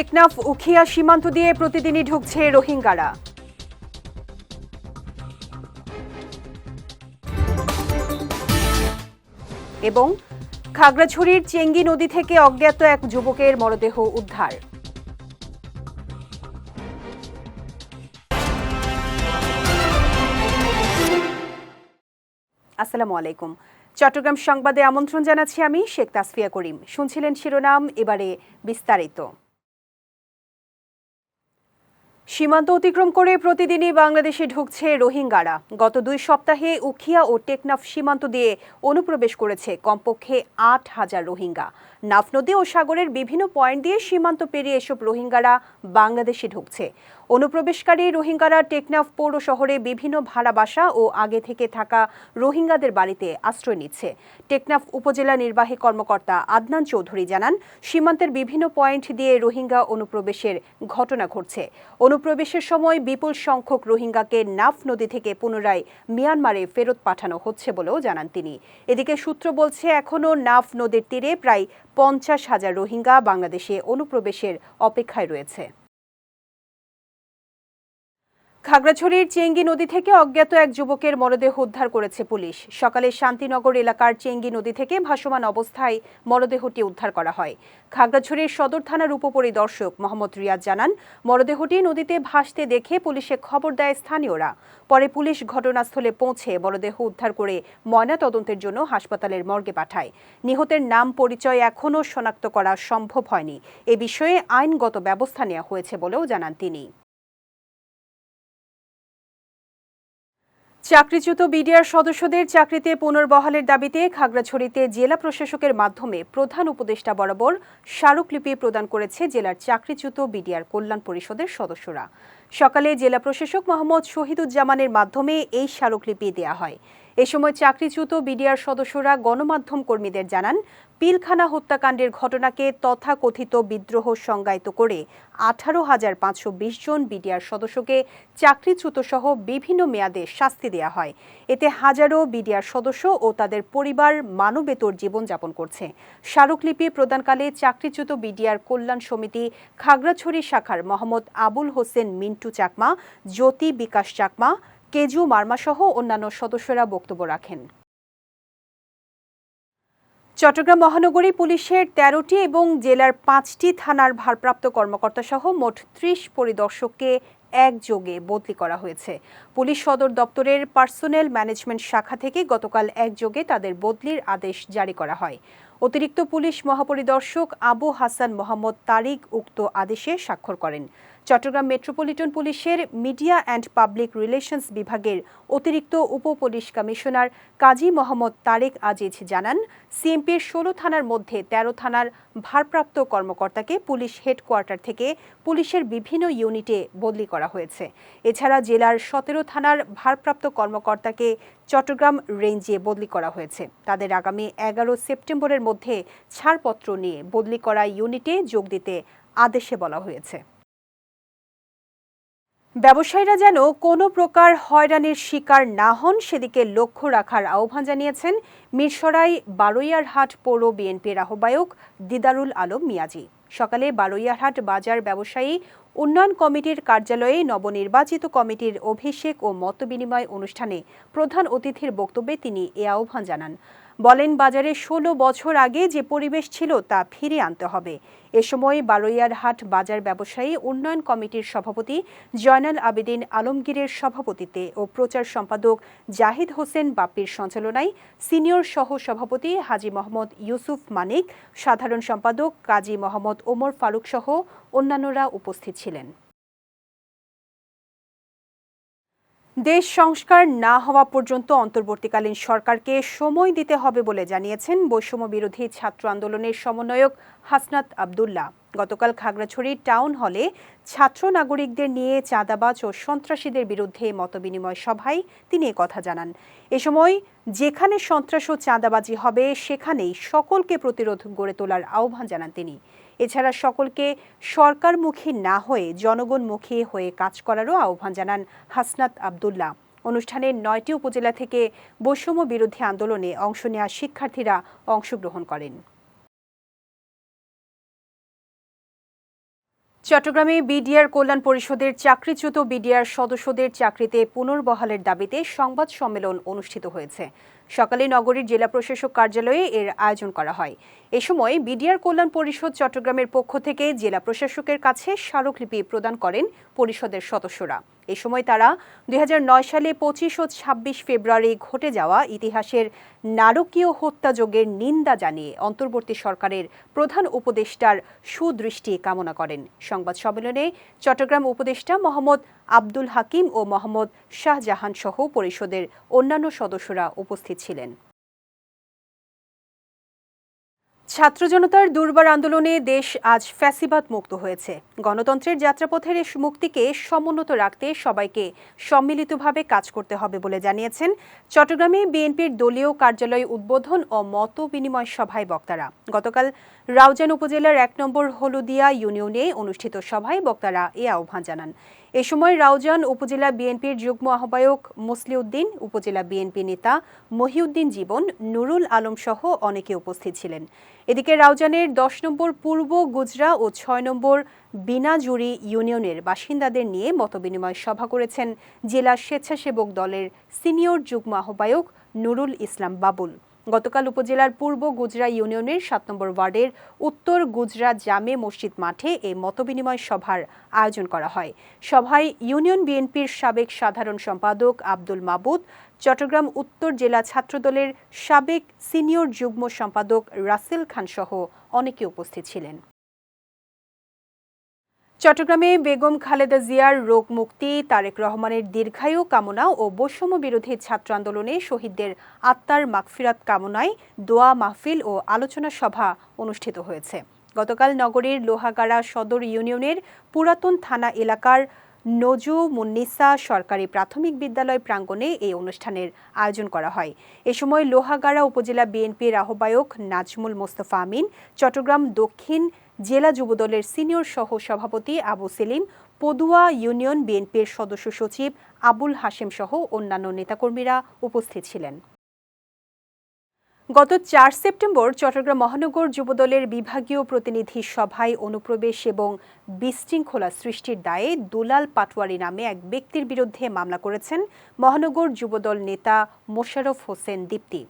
টেকনাফ, উখিয়া সীমান্ত দিয়ে প্রতিদিনই ঢুকছে রোহিঙ্গারা। এবং খাগড়াছড়ির চেঙ্গি নদী থেকে অজ্ঞাত এক যুবকের মরদেহ উদ্ধার। আসসালামু আলাইকুম। চট্টগ্রাম সংবাদে আমন্ত্রণ জানাচ্ছি আমি শেখ তাসফিয়া করিম। শুনছিলেন শিরোনাম, এবারে বিস্তারিত। সীমান্ত অতিক্রম করে প্রতিদিনই বাংলাদেশে ঢুকছে রোহিঙ্গারা। গত দুই সপ্তাহে উখিয়া ও টেকনাফ সীমান্ত দিয়ে অনুপ্রবেশ করেছে কমপক্ষে আট হাজার রোহিঙ্গা। নাফ নদী ও সাগরের বিভিন্ন পয়েন্ট দিয়ে সীমান্ত পেরিয়ে এসব রোহিঙ্গারা বাংলাদেশে ঢুকছে। অনুপ্রবেশকারী রোহিঙ্গারা টেকনাফ পৌর শহরে বিভিন্ন ভাড়া বাসা ও আগে থেকে থাকা রোহিঙ্গাদের বাড়িতে আশ্রয় নিচ্ছে। টেকনাফ উপজেলা নির্বাহী কর্মকর্তা আদনান চৌধুরী জানান, সীমান্তের বিভিন্ন পয়েন্ট দিয়ে রোহিঙ্গা অনুপ্রবেশের ঘটনা ঘটছে। অনুপ্রবেশের সময় বিপুল সংখ্যক রোহিঙ্গাকে নাফ নদী থেকে পুনরায় মিয়ানমারে ফেরত পাঠানো হচ্ছে বলেও জানান তিনি। এদিকে সূত্র বলছে, এখনও নাফ নদীর তীরে প্রায় পঞ্চাশ হাজার রোহিঙ্গা বাংলাদেশে অনুপ্রবেশের অপেক্ষায় রয়েছে। খাগড়াছড়ির চেঙ্গি নদী থেকে অজ্ঞাত এক যুবকের মরদেহ উদ্ধার করেছে পুলিশ। সকালে শান্তিনগর এলাকার চেঙ্গি নদী থেকে ভাসমান অবস্থায় মরদেহটি উদ্ধার করা হয়। খাগড়াছড়ির সদর থানার উপপরিদর্শক মোহাম্মদ রিয়াজ জানান, মরদেহটি নদীতে ভাসতে দেখে পুলিশে খবর দেয় স্থানীয়রা। পরে পুলিশ ঘটনাস্থলে পৌঁছে মরদেহ উদ্ধার করে ময়না তদন্তের জন্য হাসপাতালের মর্গে পাঠায়। নিহতের নাম পরিচয় এখনও শনাক্ত করা সম্ভব হয়নি। এ বিষয়ে আইনগত ব্যবস্থা নেওয়া হয়েছে বলেও জানান তিনি। চাকরিচ্যুত বিডিআর সদস্যদের চাকরিতে পুনর্বহালের দাবিতে খাগড়াছড়িতে জেলা প্রশাসকের মাধ্যমে প্রধান উপদেষ্টা বরাবর স্মারকলিপি প্রদান করেছে জেলার চাকরিচ্যুত বিডিআর কল্যাণ পরিষদের সদস্যরা। সকালে জেলা প্রশাসক মোহাম্মদ শহীদুজ্জামানের মাধ্যমে এই স্মারকলিপি দেয়া হয়। এ সময় চাকরিচ্যুত বিডিআর সদস্যরা গণমাধ্যম কর্মীদের জানান, পিলখানা হত্যাকাণ্ডের ঘটনাকে তথাকথিত বিদ্রোহ সংজ্ঞায়িত করে আঠারো হাজার পাঁচশো বিশ জন বিডিআর সদস্যকে চাকরিচ্যুত সহ বিভিন্ন মেয়াদে শাস্তি দেওয়া হয়। এতে হাজারো বিডিআর সদস্য ও তাদের পরিবার মানবেতর জীবনযাপন করছে। স্মারকলিপি প্রদানকালে চাকরিচ্যুত বিডিআর কল্যাণ সমিতি খাগড়াছড়ি শাখার মোহাম্মদ আবুল হোসেন মিন্টু চাকমা, জ্যোতি বিকাশ চাকমা কেজু, মার্মাসহ অন্যান্য সদস্যরা বক্তব্য রাখেন। চট্টগ্রাম মহানগরী পুলিশের তেরোটি এবং জেলার পাঁচটি থানার ভারপ্রাপ্ত কর্মকর্তা সহ মোট ত্রিশ পরিদর্শককে একযোগে বদলি করা হয়েছে। পুলিশ সদর দপ্তরের পার্সোনেল ম্যানেজমেন্ট শাখা থেকে গতকাল একযোগে তাদের বদলির আদেশ জারি করা হয়। অতিরিক্ত পুলিশ মহাপরিদর্শক আবু হাসান মোহাম্মদ তারিক উক্ত আদেশে স্বাক্ষর করেন। চট্টগ্রাম মেট্রোপলিটন পুলিশের মিডিয়া অ্যান্ড পাবলিক রিলেশনস বিভাগের অতিরিক্ত উপ পুলিশ কমিশনার কাজী মোহাম্মদ তারেক আজিজ জানান, সিএমপির ষোলো থানার মধ্যে ১৩ থানার ভারপ্রাপ্ত কর্মকর্তাকে পুলিশ হেডকোয়ার্টার থেকে পুলিশের বিভিন্ন ইউনিটে বদলি করা হয়েছে। এছাড়া জেলার সতেরো থানার ভারপ্রাপ্ত কর্মকর্তাকে চট্টগ্রাম রেঞ্জে বদলি করা হয়েছে। তাদের আগামী এগারো সেপ্টেম্বরের মধ্যে ছাড়পত্র নিয়ে বদলি করা ইউনিটে যোগ দিতে আদেশে বলা হয়েছে। ব্যবসায়ীরা যেন কোনো প্রকার হয়রানির শিকার না হন, সেদিকে লক্ষ্য রাখার আহ্বান জানিয়েছেন মিরসরাই বারৈয়ারহাট পৌর বিএনপির আহ্বায়ক দিদারুল আলম মিয়াজি। সকালে বারৈয়ারহাট বাজার ব্যবসায়ী উন্নয়ন কমিটির কার্যালয়ে নবনির্বাচিত কমিটির অভিষেক ও মতবিনিময় অনুষ্ঠানে প্রধান অতিথির বক্তব্যে তিনি এ আহ্বান জানান। বলেন বাজারে ষোলো বছর আগে যে পরিবেশ ছিল তা ফিরে আনতে হবে। এ সময় বারৈয়ারহাট বাজার ব্যবসায়ী উন্নয়ন কমিটির সভাপতি জয়নাল আবেদিন আলমগীরের সভাপতিত্বে ও প্রচার সম্পাদক জাহিদ হোসেন বাপ্পির সঞ্চালনায় সিনিয়র সহ সভাপতি হাজি মোহাম্মদ ইউসুফ মানিক, সাধারণ সম্পাদক কাজী মোহাম্মদ ওমর ফারুক সহ অন্যান্যরা উপস্থিত ছিলেন। দেশ সংস্কার না হওয়া পর্যন্ত অন্তর্বর্তীকালীন সরকারকে সময় দিতে হবে বলে জানিয়েছেন বৈষম্য বিরোধী ছাত্র আন্দোলনের সমন্বয়ক হাসনাত আবদুল্লাহ। গতকাল খাগড়াছড়ি টাউন হলে ছাত্র নাগরিকদের নিয়ে চাঁদাবাজ ও সন্ত্রাসীদের বিরুদ্ধে মতবিনিময় সভায় তিনি কথা জানান। এ সময় যেখানে সন্ত্রাস ও চাঁদাবাজি হবে, সেখানেই সকলকে প্রতিরোধ গড়ে তোলার আহ্বান জানান তিনি। এছাড়া সকলকে সরকারমুখী না হয়ে জনগণমুখী হয়ে কাজ করারও আহ্বান জানান হাসনাত আবদুল্লাহ। অনুষ্ঠানে নয়টি উপজেলা থেকে বৈষম্য বিরোধী আন্দোলনে অংশ নেওয়া শিক্ষার্থীরা অংশগ্রহণ করেন। চট্টগ্রামে বিডিআর কল্যাণ পরিষদের চাকরিচ্যুত বিডিআর সদস্যদের চাকরিতে পুনর্বহালের দাবিতে সংবাদ সম্মেলন অনুষ্ঠিত হয়েছে। সকালে নগরীর জেলা প্রশাসক কার্যালয়ে এর আয়োজন করা হয়। এ সময় বিডিআর কল্যাণ পরিষদ চট্টগ্রামের পক্ষ থেকে জেলা প্রশাসকের কাছে স্মারকলিপি প্রদান করেন পরিষদের সদস্যরা। এ সময় তারা দুই হাজার নয় সালে পঁচিশ ও ছাব্বিশ ফেব্রুয়ারি ঘটে যাওয়া ইতিহাসের নারকীয় হত্যাযোগের নিন্দা জানিয়ে অন্তর্বর্তী সরকারের প্রধান উপদেষ্টার সুদৃষ্টি কামনা করেন। সংবাদ সম্মেলনে চট্টগ্রাম উপদেষ্টা মোহাম্মদ আব্দুল হাকিম ও মোহাম্মদ শাহজাহান সহ পরিষদের অন্যান্য সদস্যরা উপস্থিত ছিলেন। ছাত্র জনতার দুর্বার আন্দোলনে দেশ আজ ফ্যাসিবাদ মুক্ত হয়েছে। গণতন্ত্রের যাত্রাপথের মুক্তিকে সমুন্নত রাখতে সবাইকে সম্মিলিতভাবে কাজ করতে হবে বলে জানিয়েছেন চট্টগ্রামে বিএনপির দলীয় কার্যালয় উদ্বোধন ও মত বিনিময় সভায় বক্তারা। গতকাল রাউজান উপজেলার এক নম্বর হলুদিয়া ইউনিয়নে অনুষ্ঠিত সভায় বক্তারা এ আহ্বান জানান। এ সময় রাউজান উপজেলা বিএনপির যুগ্ম আহ্বায়ক মুসলিউদ্দিন, উপজেলা বিএনপি নেতা মহিউদ্দিন জীবন, নুরুল আলম সহ অনেকে উপস্থিত ছিলেন। এদিকে রাউজানের দশ নম্বর পূর্ব গুজরা ও ছয় নম্বর বিনাজুরি ইউনিয়নের বাসিন্দাদের নিয়ে মতবিনিময় সভা করেছেন জেলা স্বেচ্ছাসেবক দলের সিনিয়র যুগ্ম আহ্বায়ক নুরুল ইসলাম বাবুল। গতকাল উপজেলার পূর্ব গুজরা ইউনিয়নের সাত নম্বর ওয়ার্ডের উত্তর গুজরা জামে মসজিদ মাঠে এই মতবিনিময় সভার আয়োজন করা হয়। সভায় ইউনিয়ন বিএনপির সাবেক সাধারণ সম্পাদক আব্দুল মাবুদ, চট্টগ্রাম উত্তর জেলা ছাত্রদলের সাবেক সিনিয়র যুগ্ম সম্পাদক রাসেল খান সহ অনেকে উপস্থিত ছিলেন। চট্টগ্রামে বেগম খালেদা জিয়ার রোগ মুক্তি, তারেক রহমানের দীর্ঘায়ু কামনা ও বৈষম্য বিরোধী ছাত্র আন্দোলনে শহীদদের আত্মার মাগফিরাত কামনায় দোয়া মাহফিল ও আলোচনা সভা অনুষ্ঠিত হয়েছে। গতকাল নগরীর লোহাগাড়া সদর ইউনিয়নের পুরাতন থানা এলাকার নজু মুন্নিসা সরকারি প্রাথমিক বিদ্যালয় প্রাঙ্গণে এই অনুষ্ঠানের আয়োজন করা হয়। এ সময় লোহাগাড়া উপজেলা বিএনপির আহ্বায়ক নাজমুল মোস্তফা আমিন, চট্টগ্রাম দক্ষিণ জেলা যুবদলের সিনিয়র সহ সভাপতি আবু সেলিম, পদুয়া ইউনিয়ন বিএনপির সদস্য সচিব আবুল হাশেম সহ অন্যান্য নেতাকর্মীরা উপস্থিত ছিলেন। গত চার সেপ্টেম্বর চট্টগ্রাম মহানগর যুবদলের বিভাগীয় প্রতিনিধি সভায় অনুপ্রবেশ এবং বিশৃঙ্খলা সৃষ্টির দায়ে দুলাল পাটওয়ারি নামে এক ব্যক্তির বিরুদ্ধে মামলা করেছেন মহানগর যুবদল নেতা মোশাররফ হোসেন দীপ্তি।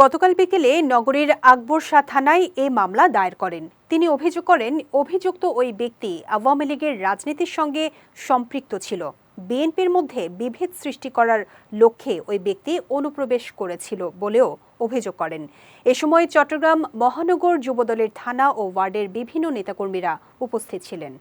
গতকাল বিকেলে নগরীর আকবর শাহ থানায় এ মামলা দায়ের করেন। তিনি অভিযোগ করেন, অভিযুক্ত ওই ব্যক্তি আওয়ামী লীগের রাজনীতির সঙ্গে সম্পৃক্ত ছিল। বিএনপির মধ্যে বিভেদ সৃষ্টি করার লক্ষ্যে ওই ব্যক্তি অনুপ্রবেশ করেছিল বলেও অভিযোগ করেন। এ সময় চট্টগ্রাম মহানগর যুবদলের থানা ও ওয়ার্ডের বিভিন্ন নেতাকর্মীরা উপস্থিত ছিলেন।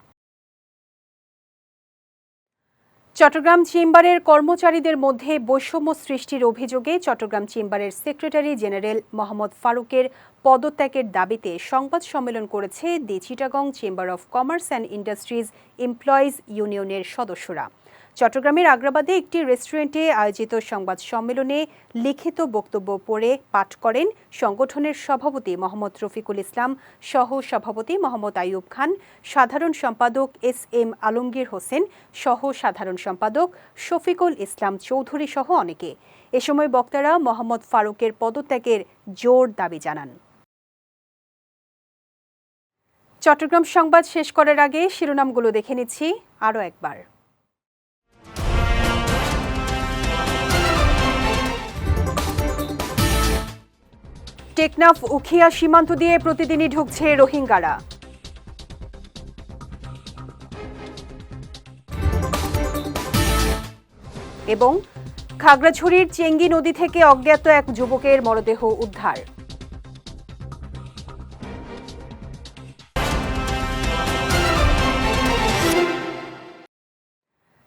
চট্টগ্রাম চেম্বারের কর্মচারীদের মধ্যে বৈষম্য সৃষ্টির অভিযোগে চট্টগ্রাম চেম্বারের সেক্রেটারি জেনারেল মোহাম্মদ ফারুকের পদত্যাগের দাবিতে সংবাদ সম্মেলন করেছে the Chittagong Chamber of Commerce and Industries Employees ইউনিয়নের সদস্যরা। চট্টগ্রামের আগ্রাবাদে একটি রেস্টুরেন্টে আয়োজিত সংবাদ সম্মেলনে লিখিত বক্তব্য পড়ে পাঠ করেন সংগঠনের সভাপতি মোহাম্মদ রফিকুল ইসলাম, সহ সভাপতি মোহাম্মদ আইয়ুব খান, সাধারণ সম্পাদক এস এম আলমগীর হোসেন, সহ সাধারণ সম্পাদক শফিকুল ইসলাম চৌধুরী সহ অনেকে। এ সময় বক্তারা মোহাম্মদ ফারুকের পদত্যাগের জোর দাবি জানান। চট্টগ্রাম সংবাদ শেষ করার আগে শিরোনামগুলো দেখে নিচ্ছি আরও একবার। টেকনাফ, উখিয়া সীমান্ত দিয়ে প্রতিদিনই ঢুকছে রোহিঙ্গারা। এবং খাগড়াছড়ির চেঙ্গি নদী থেকে অজ্ঞাত এক যুবকের মরদেহ উদ্ধার।